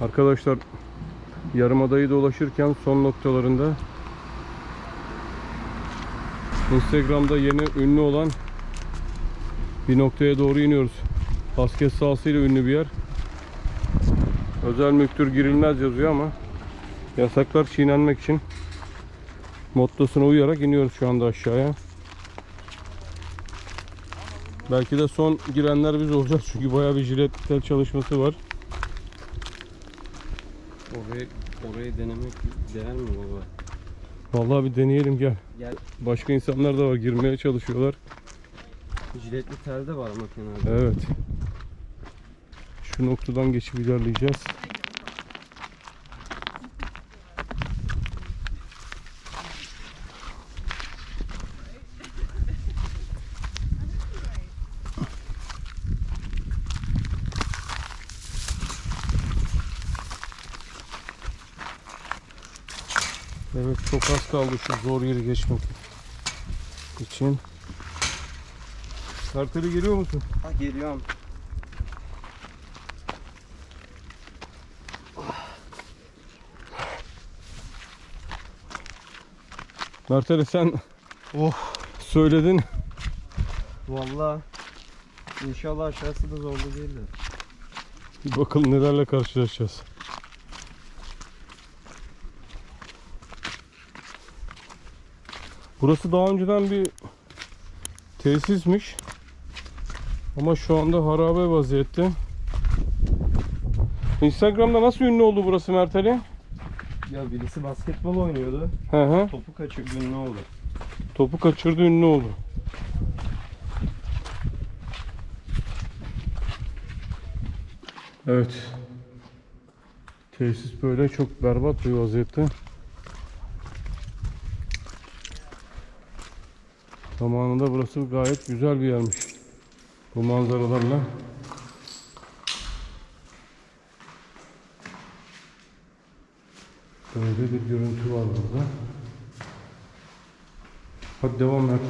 Arkadaşlar Yarımada'yı dolaşırken son noktalarında Instagram'da yeni ünlü olan bir noktaya doğru iniyoruz. Basket sahasıyla ünlü bir yer. Özel mülktür girilmez yazıyor ama yasaklar çiğnenmek için mottosuna uyarak iniyoruz şu anda aşağıya. Belki de son girenler biz olacağız çünkü bayağı bir jilet tel çalışması var. Orayı, orayı denemek değer mi baba? Vallahi bir deneyelim gel. Gel. Başka insanlar da var girmeye çalışıyorlar. Jiletli tel de var ama kenarda. Evet. Şu noktadan geçip ilerleyeceğiz. Evet çok az kaldı şu zor yeri geçmek için. Karteli geliyor musun? Ha geliyorum. Merteli sen Oh. söyledin. Valla. İnşallah aşağısı da zorlu değildir. Bir bakalım nelerle karşılaşacağız. Burası daha önceden bir tesismiş. Ama şu anda harabe vaziyette. Instagram'da nasıl ünlü oldu burası Mert Ali? Ya birisi basketbol oynuyordu. Hı hı. Topu kaçırdı ne oldu? Topu kaçırdı ünlü oldu. Evet. Tesis böyle çok berbat bir vaziyette. Zamanında burası gayet güzel bir yermiş. Bu manzaralarla. Böyle bir görüntü var burada. Hadi devam Mert'e.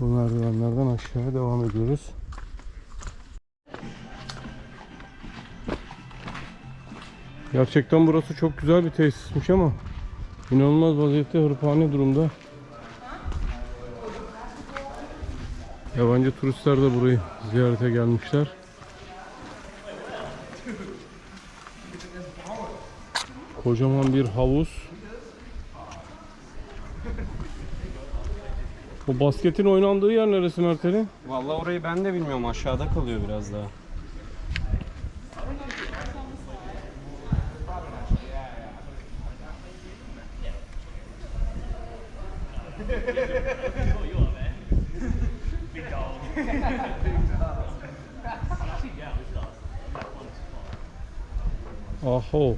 Bu merdivenlerden aşağıya devam ediyoruz. Gerçekten burası çok güzel bir tesismiş ama inanılmaz vaziyette hırpani durumda. Yabancı turistler de burayı ziyarete gelmişler. Kocaman bir havuz. Bu basketin oynandığı yer neresi Merteli? Valla orayı ben de bilmiyorum. Aşağıda kalıyor biraz daha. Aho.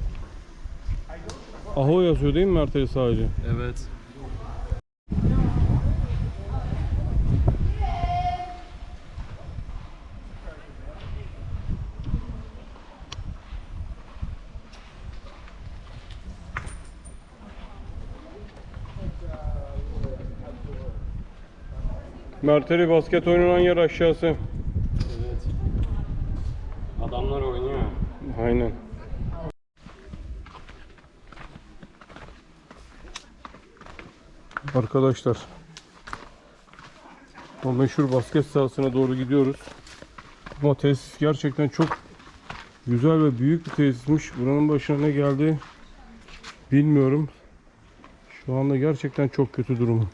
Aho yazıyor değil mi Merteli sadece? Evet. Merteli basket oynanan yer aşağısı. Evet. Adamlar oynuyor. Aynen. Arkadaşlar o meşhur basket sahasına doğru gidiyoruz. Ama tesis gerçekten çok güzel ve büyük bir tesismiş. Buranın başına ne geldi bilmiyorum. Şu anda gerçekten çok kötü durumu.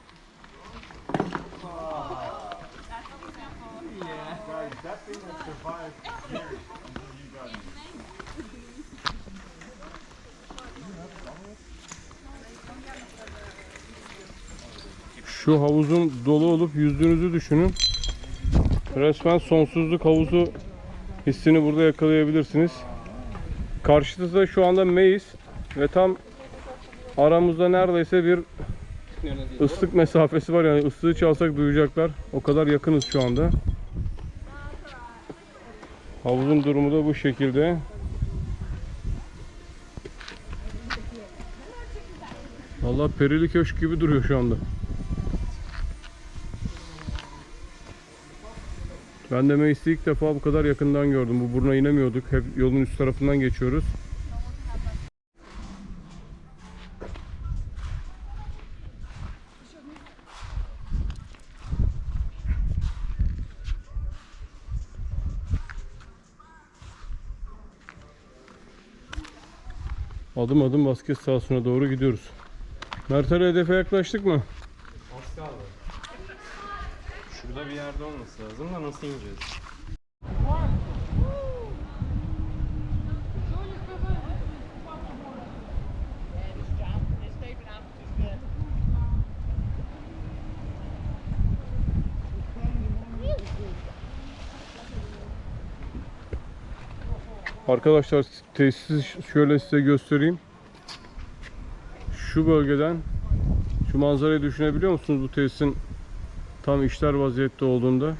Şu havuzun dolu olup yüzdüğünüzü düşünün. Resmen sonsuzluk havuzu hissini burada yakalayabilirsiniz. Karşıda şu anda Meis ve tam aramızda neredeyse bir ıslık mesafesi var yani ıslığı çalsak duyacaklar. O kadar yakınız şu anda. Havuzun durumu da bu şekilde. Vallahi perili köşk gibi duruyor şu anda. Ben de Meis'i ilk defa bu kadar yakından gördüm. Bu buruna inemiyorduk. Hep yolun üst tarafından geçiyoruz. Adım adım basket sahasına doğru gidiyoruz. Mert'e hedefe yaklaştık mı? Az kaldı. Şurada bir yerde olması lazım da nasıl ineceğiz? Arkadaşlar tesisi şöyle size göstereyim. Şu bölgeden şu manzarayı düşünebiliyor musunuz bu tesisin tam işler vaziyette olduğunda?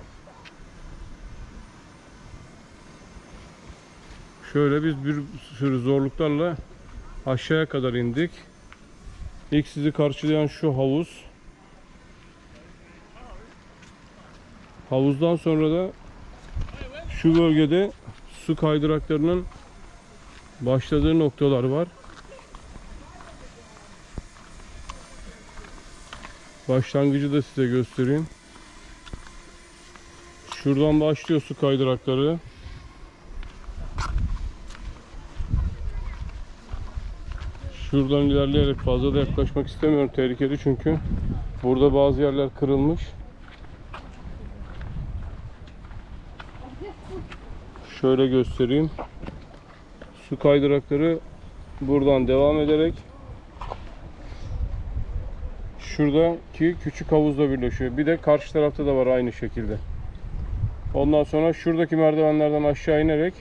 Şöyle biz bir sürü zorluklarla aşağıya kadar indik. İlk sizi karşılayan şu havuz. Havuzdan sonra da şu bölgede su kaydıraklarının başladığı noktalar var. Başlangıcı da size göstereyim. Şuradan başlıyor su kaydırakları. Şuradan ilerleyerek fazla da yaklaşmak istemiyorum tehlikeli çünkü burada bazı yerler kırılmış. Şöyle göstereyim. Su kaydırakları buradan devam ederek şuradaki küçük havuzla birleşiyor. Bir de karşı tarafta da var aynı şekilde. Ondan sonra şuradaki merdivenlerden aşağı inerek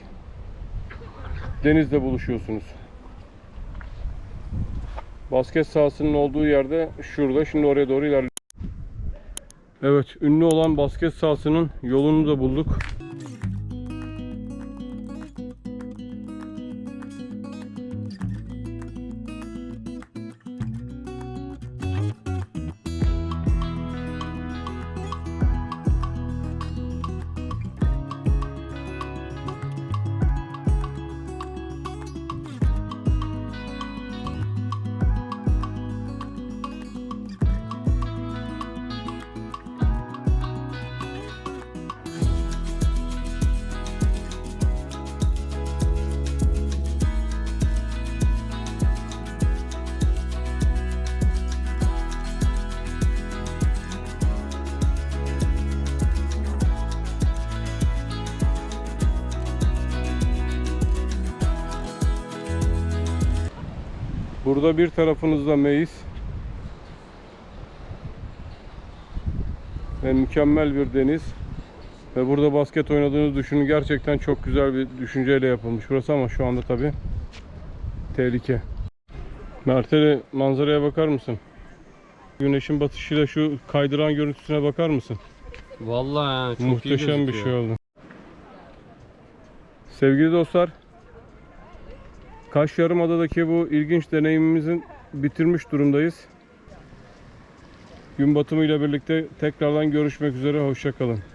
denizle buluşuyorsunuz. Basket sahasının olduğu yerde şurada. Şimdi oraya doğru ilerliyoruz. Evet, ünlü olan basket sahasının yolunu da bulduk. Burada bir tarafınızda meis ve mükemmel bir deniz ve burada basket oynadığınızı düşünün. Gerçekten çok güzel bir düşünceyle yapılmış burası ama şu anda tabi tehlike. Merteli manzaraya bakar mısın? Güneşin batışıyla şu kaydıran görüntüsüne bakar mısın? Vallahi ya, çok iyi Muhteşem bir gözüküyor. şey oldu. Sevgili dostlar, Kaş Yarımada'daki bu ilginç deneyimimizin bitirmiş durumdayız. Gün batımı ile birlikte tekrardan görüşmek üzere. Hoşçakalın.